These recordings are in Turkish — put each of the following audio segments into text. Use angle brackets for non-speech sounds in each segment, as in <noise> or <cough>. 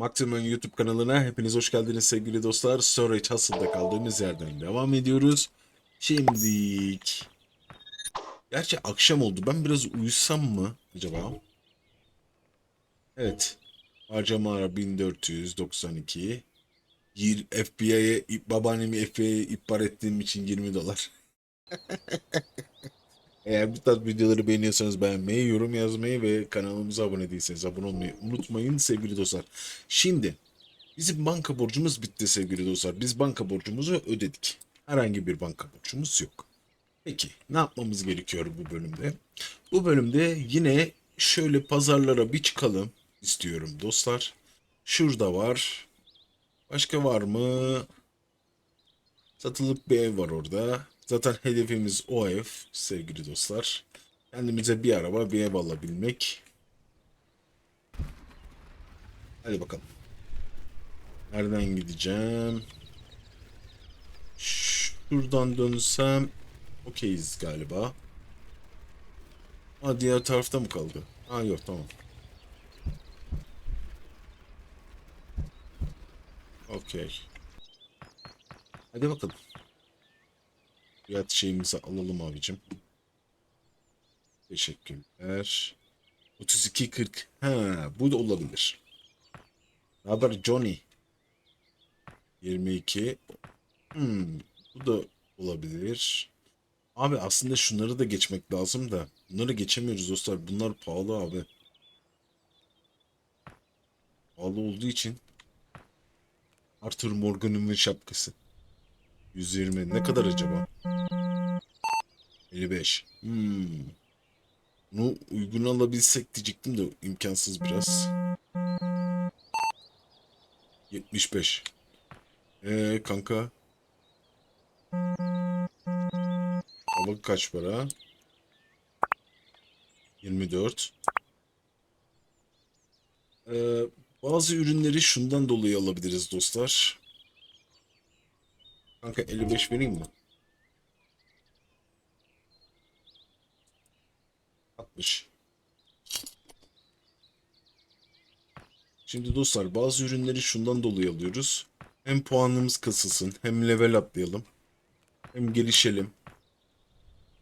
Maximum YouTube kanalına hepiniz hoş geldiniz sevgili dostlar. Storage Hustle'da kaldığımız yerden devam ediyoruz. Şimdilik... Gerçi akşam oldu. Ben biraz uyusam mı acaba? Evet. Harcama 1492. Yir- FBI'ye, babaannemi FBI'ye ihbar ettiğim için 20 dolar. <laughs> Eğer bu tarz videoları beğeniyorsanız beğenmeyi, yorum yazmayı ve kanalımıza abone değilseniz abone olmayı unutmayın sevgili dostlar. Şimdi bizim banka borcumuz bitti sevgili dostlar. Biz banka borcumuzu ödedik. Herhangi bir banka borcumuz yok. Peki ne yapmamız gerekiyor bu bölümde? Bu bölümde yine şöyle pazarlara bir çıkalım istiyorum dostlar. Şurada var. Başka var mı? Satılık bir ev var orada. Zaten hedefimiz o ev sevgili dostlar. Kendimize bir araba bir ev alabilmek. Hadi bakalım. Nereden gideceğim? Şuradan dönsem okeyiz galiba. Ha diğer tarafta mı kaldı? Ha yok tamam. Okey. Hadi bakalım. Fiyat şeyimizi alalım abicim. Teşekkürler. 32.40. Ha, bu da olabilir. Ne haber Johnny? 22. Hmm, bu da olabilir. Abi aslında şunları da geçmek lazım da. Bunları geçemiyoruz dostlar. Bunlar pahalı abi. Pahalı olduğu için. Arthur Morgan'ın şapkası. 120. Ne kadar acaba? 55. Hmm. Bunu uygun alabilsek diyecektim de imkansız biraz. 75. Ee kanka. Hava kaç para? 24. Ee, bazı ürünleri şundan dolayı alabiliriz dostlar. Kanka 55 vereyim mi? 60. Şimdi dostlar bazı ürünleri şundan dolayı alıyoruz. Hem puanımız kasılsın hem level atlayalım. Hem gelişelim.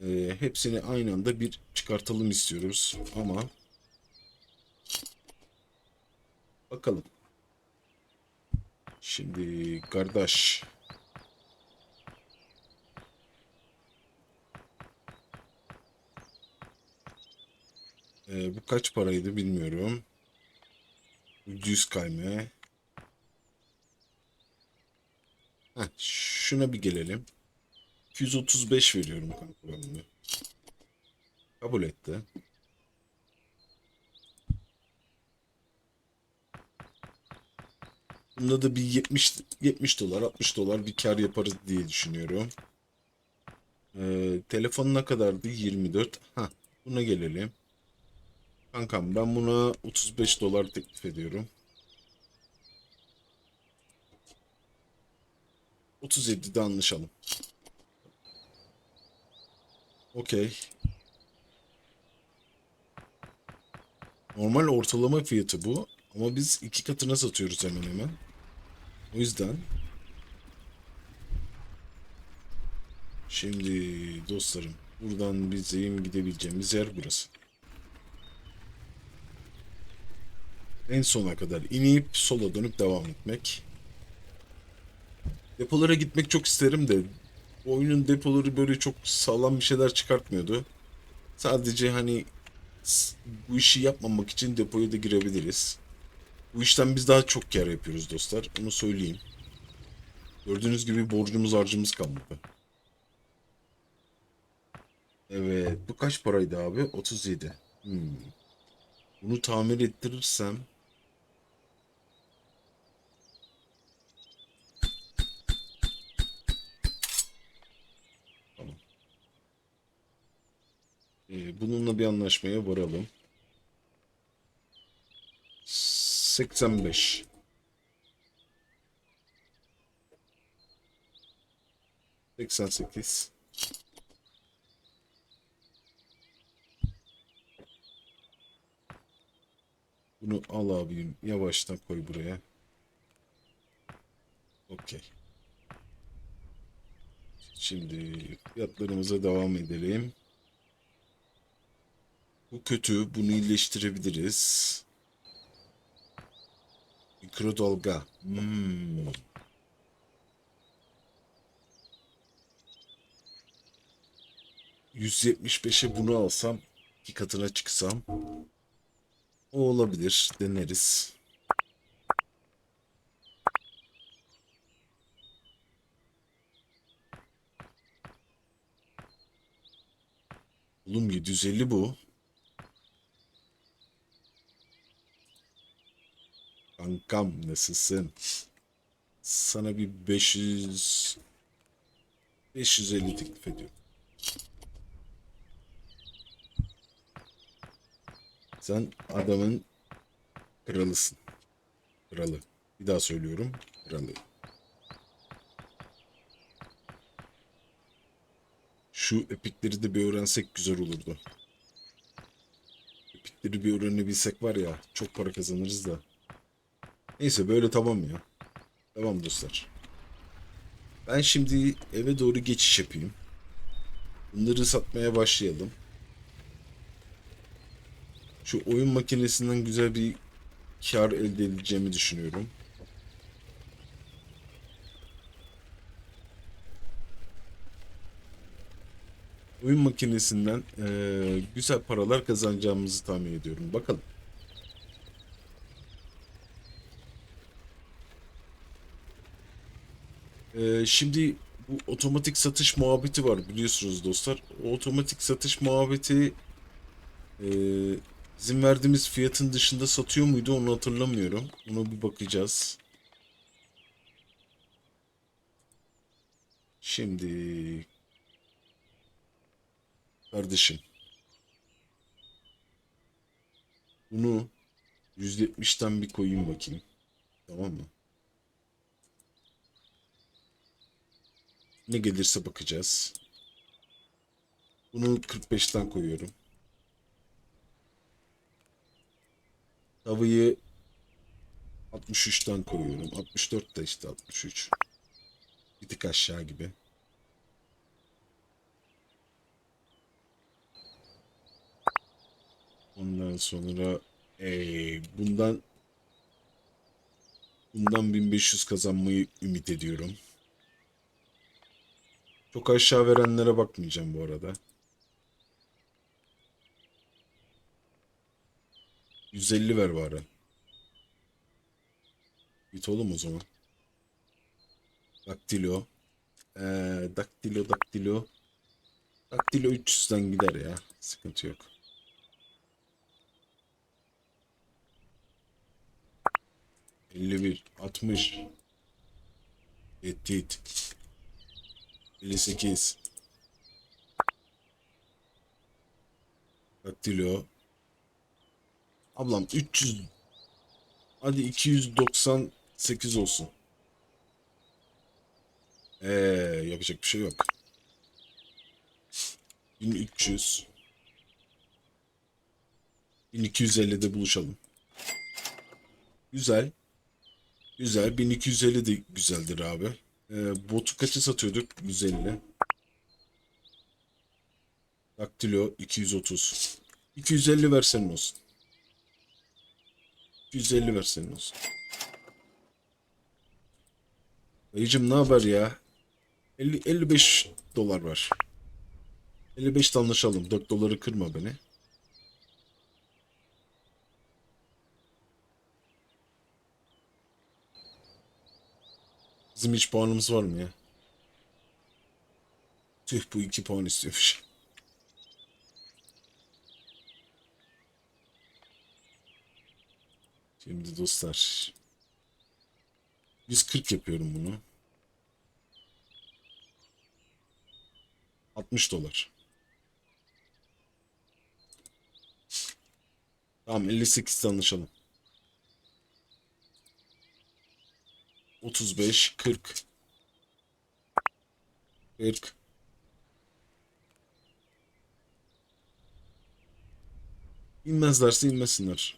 Ee, hepsini aynı anda bir çıkartalım istiyoruz. Ama bakalım. Şimdi kardeş. Ee, bu kaç paraydı bilmiyorum. Düz kayma. Heh, şuna bir gelelim. 235 veriyorum kanka ben bunu. Kabul etti. Bunda da bir 70 70 dolar 60 dolar bir kar yaparız diye düşünüyorum. Ee, telefon ne kadardı? 24. Ha, buna gelelim. Kankam ben buna 35 dolar teklif ediyorum. 37'de anlaşalım. Okey. Normal ortalama fiyatı bu. Ama biz iki katına satıyoruz hemen hemen. O yüzden. Şimdi dostlarım. Buradan bizim gidebileceğimiz yer burası. En sona kadar inip sola dönüp devam etmek. Depolara gitmek çok isterim de oyunun depoları böyle çok sağlam bir şeyler çıkartmıyordu. Sadece hani bu işi yapmamak için depoya da girebiliriz. Bu işten biz daha çok kar yapıyoruz dostlar. Onu söyleyeyim. Gördüğünüz gibi borcumuz harcımız kalmadı. Evet. Bu kaç paraydı abi? 37. Hmm. Bunu tamir ettirirsem Ee, bununla bir anlaşmaya varalım. 85. Seksen sekiz. Bunu al abim. Yavaştan koy buraya. Okey. Şimdi fiyatlarımıza devam edelim. Bu kötü. Bunu iyileştirebiliriz. Mikrodalga. Hmm. ...175'e bunu alsam... ...iki katına çıksam... ...o olabilir. Deneriz. Oğlum 750 bu. Kankam nasılsın? Sana bir 500 550 teklif ediyorum. Sen adamın kralısın. Kralı. Bir daha söylüyorum. Kralı. Şu epikleri de bir öğrensek güzel olurdu. Epikleri bir öğrenebilsek var ya çok para kazanırız da. Neyse böyle tamam ya. Tamam dostlar. Ben şimdi eve doğru geçiş yapayım. Bunları satmaya başlayalım. Şu oyun makinesinden güzel bir kar elde edeceğimi düşünüyorum. Oyun makinesinden eee, güzel paralar kazanacağımızı tahmin ediyorum. Bakalım. Ee, şimdi bu otomatik satış muhabbeti var biliyorsunuz dostlar. O otomatik satış muhabbeti e, bizim verdiğimiz fiyatın dışında satıyor muydu onu hatırlamıyorum. Ona bir bakacağız. Şimdi kardeşim bunu 170'ten bir koyayım bakayım. Tamam mı? Ne gelirse bakacağız. Bunu 45'ten koyuyorum. Tavayı 63'ten koyuyorum. 64 da işte 63. Bir tık aşağı gibi. Ondan sonra eee, bundan bundan 1500 kazanmayı ümit ediyorum. Çok aşağı verenlere bakmayacağım bu arada. 150 ver bari. Git oğlum o zaman. Daktilo. Ee, daktilo daktilo. Daktilo 300'den gider ya. Sıkıntı yok. Elli bir, altmış, Tehdit. 58. Daktilo. Ablam 300. Hadi 298 olsun. Ee, yapacak bir şey yok. 1300. 1250'de buluşalım. Güzel. Güzel. 1250 de güzeldir abi. Ee, botu kaça satıyorduk? 150. Daktilo 230. 250 versen olsun. 250 versen olsun. Dayıcım ne haber ya? 50, 55 dolar var. 55 de anlaşalım. 4 doları kırma beni. Bizim hiç puanımız var mı ya? Tüh bu 2 puan istiyormuş. Şimdi dostlar. 140 yapıyorum bunu. 60 dolar. Tamam 58'de anlaşalım. 35, 40. 40. İnmezlerse inmesinler.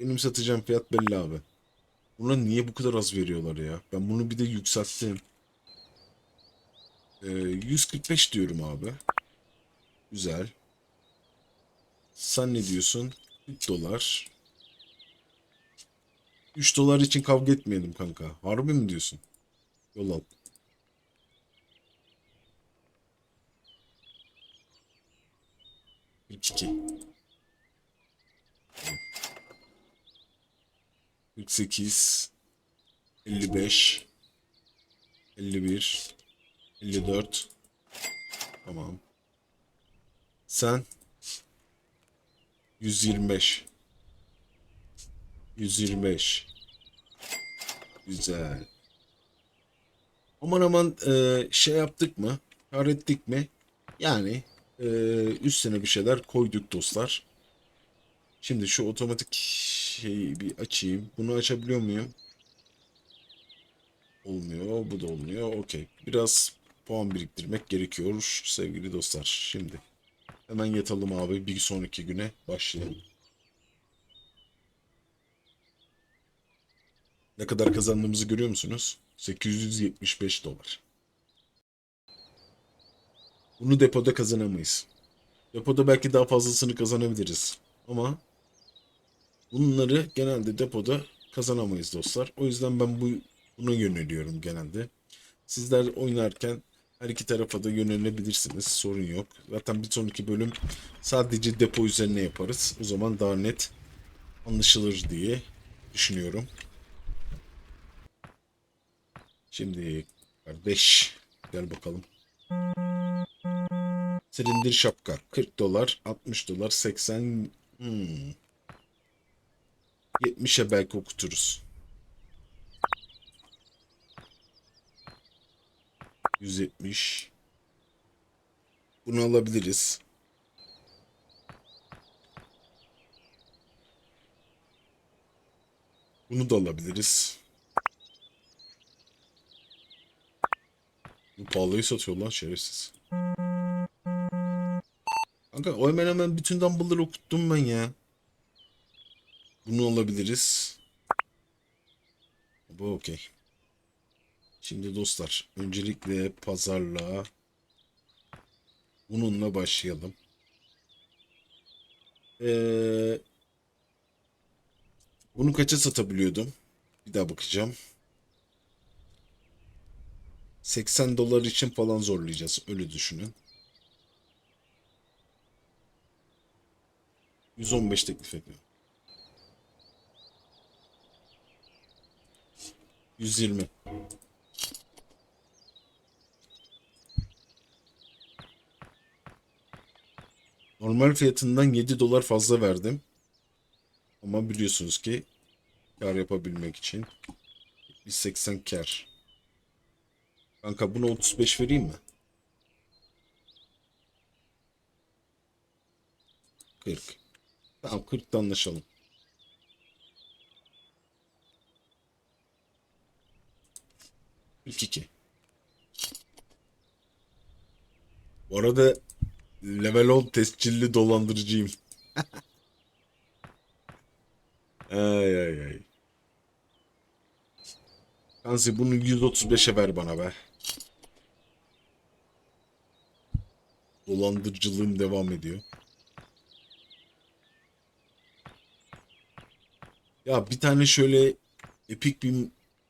Benim satacağım fiyat belli abi. Buna niye bu kadar az veriyorlar ya? Ben bunu bir de yükselttim. Ee, 145 diyorum abi. Güzel. Sen ne diyorsun? 3 dolar. 3 dolar için kavga etmeyelim kanka. Harbi mi diyorsun? Yol al. Kırk iki. 48 55 51 54 Tamam. Sen 125 125 Güzel. Aman aman e, şey yaptık mı? Kar ettik mi? Yani e, üstüne bir şeyler koyduk dostlar. Şimdi şu otomatik şeyi bir açayım. Bunu açabiliyor muyum? Olmuyor. Bu da olmuyor. Okey. Biraz puan biriktirmek gerekiyor sevgili dostlar. Şimdi hemen yatalım abi. Bir sonraki güne başlayalım. Ne kadar kazandığımızı görüyor musunuz? 875 dolar. Bunu depoda kazanamayız. Depoda belki daha fazlasını kazanabiliriz. Ama bunları genelde depoda kazanamayız dostlar. O yüzden ben bu buna yöneliyorum genelde. Sizler oynarken her iki tarafa da yönelebilirsiniz. Sorun yok. Zaten bir sonraki bölüm sadece depo üzerine yaparız. O zaman daha net anlaşılır diye düşünüyorum. Şimdi kardeş gel bakalım. Silindir şapka 40 dolar, 60 dolar, 80 hmm. 70'e belki okuturuz. 170. Bunu alabiliriz. Bunu da alabiliriz. Pahalıyı satıyor lan şerefsiz. Kanka o hemen hemen bütün dumble'ları okuttum ben ya. Bunu alabiliriz. Bu okey. Şimdi dostlar öncelikle pazarlığa bununla başlayalım. Ee, bunu kaça satabiliyordum? Bir daha bakacağım. 80 dolar için falan zorlayacağız. Öyle düşünün. 115 teklif ediyor. 120. Normal fiyatından 7 dolar fazla verdim. Ama biliyorsunuz ki kar yapabilmek için 180 kar. Kanka buna 35 vereyim mi? 40. Tamam 40'ta anlaşalım. İlk iki. Bu arada level 10 tescilli dolandırıcıyım. <laughs> ay ay ay. Kansi bunu 135'e ver bana be. Dolandırıcılığım devam ediyor. Ya bir tane şöyle epik bir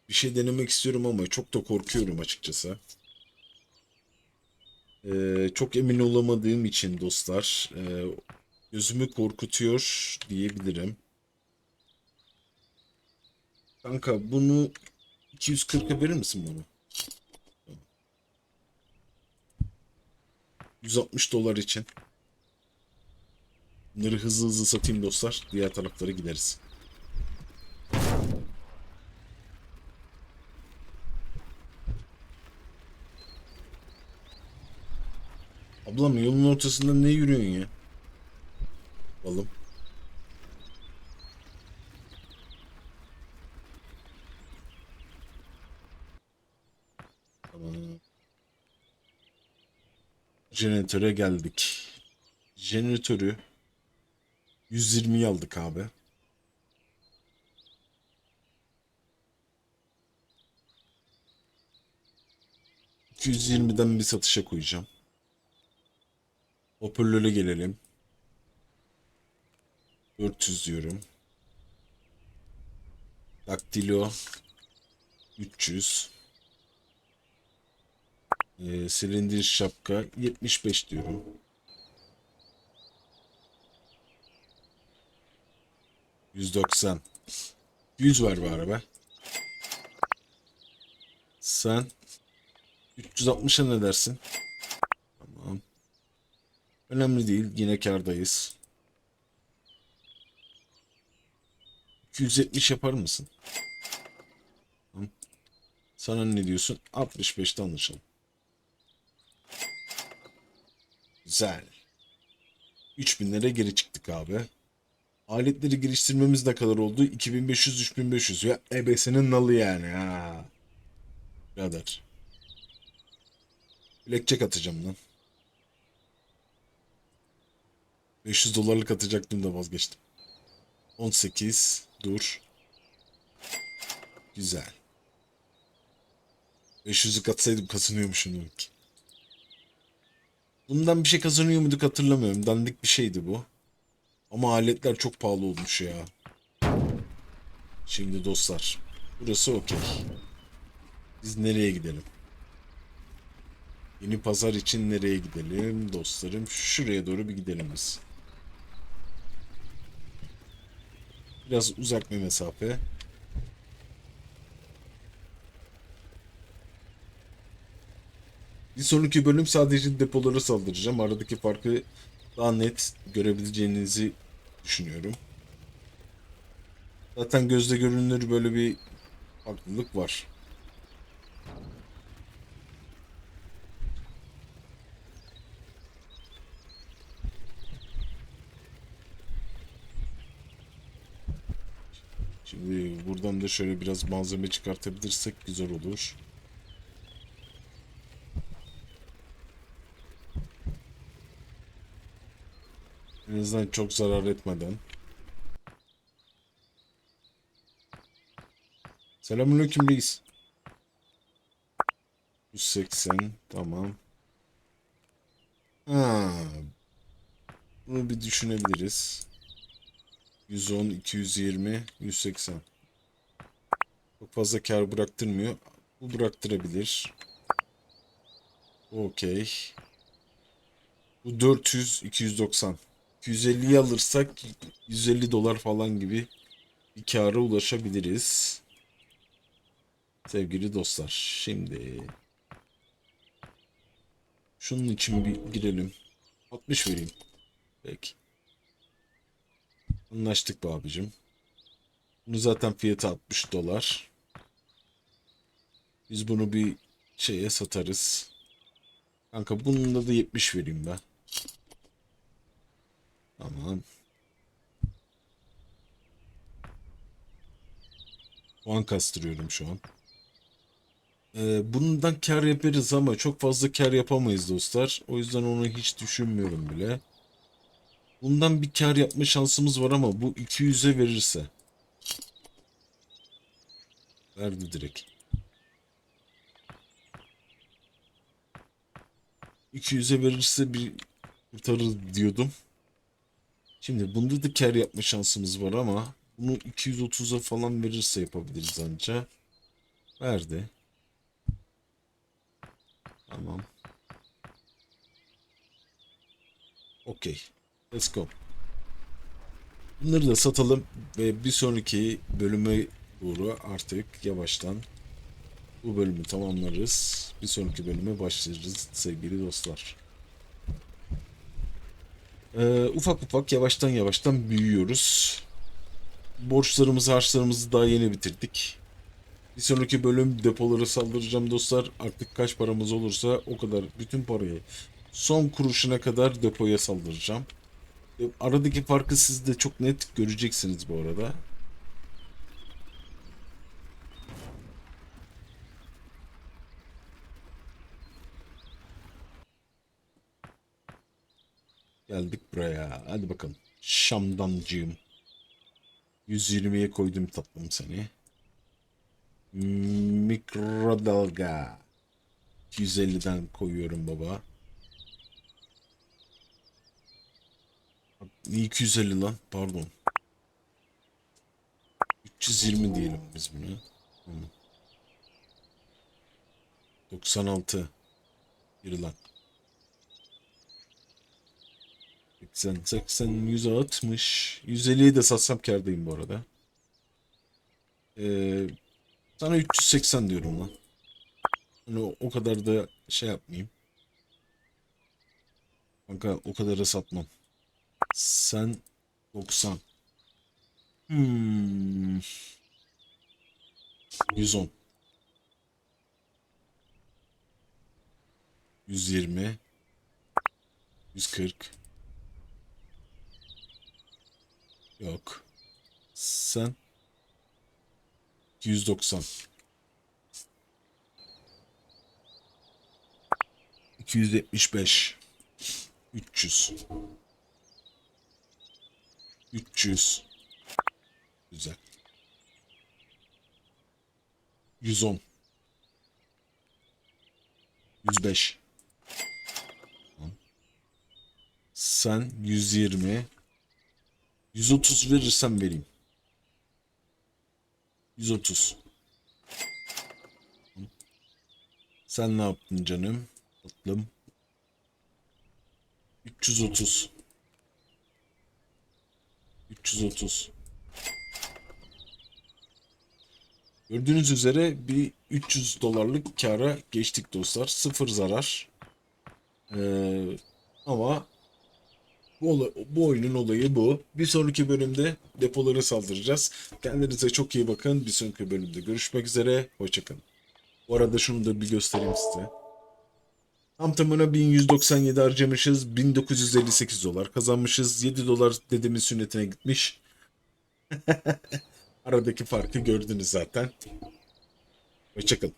bir şey denemek istiyorum ama çok da korkuyorum açıkçası. Ee, çok emin olamadığım için dostlar e, gözümü korkutuyor diyebilirim. Kanka bunu 240'a verir misin bana? 160 dolar için. Bunları hızlı hızlı satayım dostlar. Diğer taraflara gideriz. Ablam yolun ortasında ne yürüyorsun ya? Oğlum. jeneratöre geldik. Jeneratörü 120'yi aldık abi. ...220'den bir satışa koyacağım. Hoparlöre gelelim. 400 diyorum. Daktilo 300. Ee, silindir şapka 75 diyorum. %90. 100 ver bari be. Sen 360'a ne dersin? Tamam. Önemli değil. Yine kardayız. 270 yapar mısın? Tamam. Sana ne diyorsun? 65'te anlaşalım. Güzel. 3000'lere geri çıktık abi. Aletleri geliştirmemiz ne kadar oldu? 2500-3500 ya ebesinin nalı yani ha. Birader. Blackjack atacağım lan. 500 dolarlık atacaktım da vazgeçtim. 18 dur. Güzel. 500'lük atsaydım kazanıyormuşum demek ki. Bundan bir şey kazanıyor muyduk hatırlamıyorum. Dandik bir şeydi bu. Ama aletler çok pahalı olmuş ya. Şimdi dostlar. Burası okey. Biz nereye gidelim? Yeni pazar için nereye gidelim dostlarım? Şuraya doğru bir gidelim biz. Biraz uzak bir mesafe. Bir sonraki bölüm sadece depolara saldıracağım. Aradaki farkı daha net görebileceğinizi düşünüyorum. Zaten gözle görünür böyle bir farklılık var. Şimdi buradan da şöyle biraz malzeme çıkartabilirsek güzel olur. En azından çok zarar etmeden. Selamünaleyküm reis. 180 tamam. Ha. Bunu bir düşünebiliriz. 110, 220, 180. Çok fazla kar bıraktırmıyor. Bu bıraktırabilir. Okey. Bu 400, 290. 250'yi alırsak 150 dolar falan gibi bir kâra ulaşabiliriz. Sevgili dostlar. Şimdi şunun için bir girelim. 60 vereyim. Peki. Anlaştık be abicim. Bunu zaten fiyatı 60 dolar. Biz bunu bir şeye satarız. Kanka bununla da 70 vereyim ben. Tamam. Puan kastırıyorum şu an. Ee, bundan kar yaparız ama çok fazla kar yapamayız dostlar. O yüzden onu hiç düşünmüyorum bile. Bundan bir kar yapma şansımız var ama bu 200'e verirse. Verdi direkt. 200'e verirse bir kurtarır diyordum. Şimdi bunda da kar yapma şansımız var ama bunu 230'a falan verirse yapabiliriz anca. Verdi. Tamam. Okey. Let's go. Bunları da satalım ve bir sonraki bölüme doğru artık yavaştan bu bölümü tamamlarız. Bir sonraki bölüme başlarız sevgili dostlar. Ee, ufak ufak yavaştan yavaştan büyüyoruz. Borçlarımızı, harçlarımızı daha yeni bitirdik. Bir sonraki bölüm depoları saldıracağım dostlar. Artık kaç paramız olursa o kadar bütün parayı son kuruşuna kadar depoya saldıracağım. E, Aradaki farkı siz de çok net göreceksiniz bu arada. Geldik buraya. Hadi bakalım. Şamdancığım. 120'ye koydum tatlım seni. Mikrodalga. 250'den koyuyorum baba. Niye 250 lan? Pardon. 320 diyelim biz buna. Tamam. 96. Yürü lan. 80, 80, 160. 150'yi de satsam kârdayım bu arada. Ee, sana 380 diyorum lan. Hani o, kadar da şey yapmayayım. Kanka o kadara satmam. Sen 90. Hmm. 110. 120. 140. Yok. Sen 290. 275. 300. 300. Güzel. 110. 105. Tamam. Sen 120. 130 verirsen vereyim. 130. Tamam. Sen ne yaptın canım? Tatlım. 330. 330. Gördüğünüz üzere bir 300 dolarlık kâra geçtik dostlar. Sıfır zarar. Ee, ama bu, oyunun olayı bu. Bir sonraki bölümde depoları saldıracağız. Kendinize çok iyi bakın. Bir sonraki bölümde görüşmek üzere. Hoşçakalın. Bu arada şunu da bir göstereyim size. Tam tamına 1197 harcamışız. 1958 dolar kazanmışız. 7 dolar dedemin sünnetine gitmiş. <laughs> Aradaki farkı gördünüz zaten. Hoşçakalın.